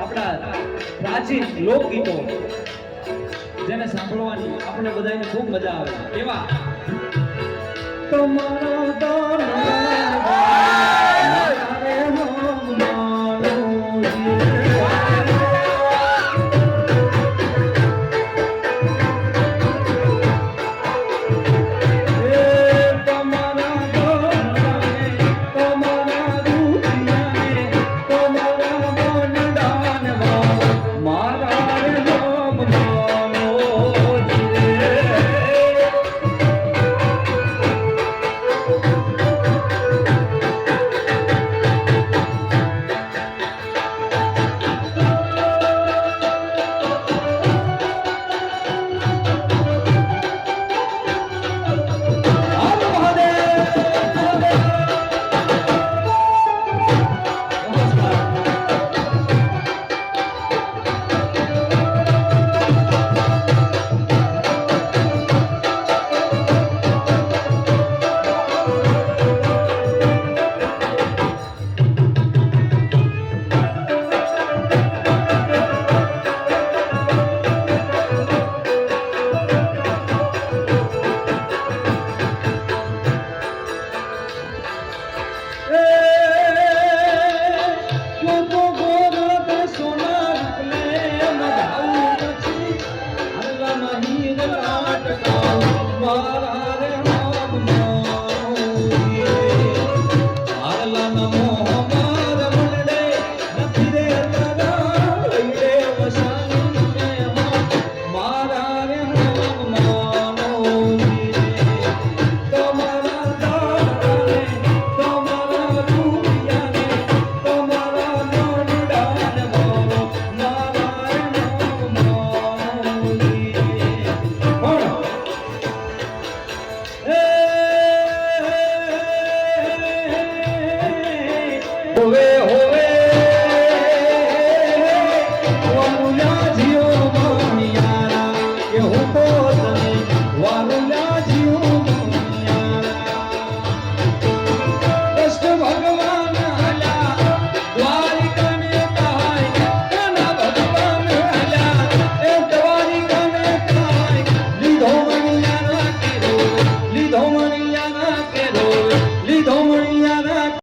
આપણા પ્રાચીન લોકગીતો જેને સાંભળવાની આપણે બધાને ખૂબ મજા આવે. એવા તમારા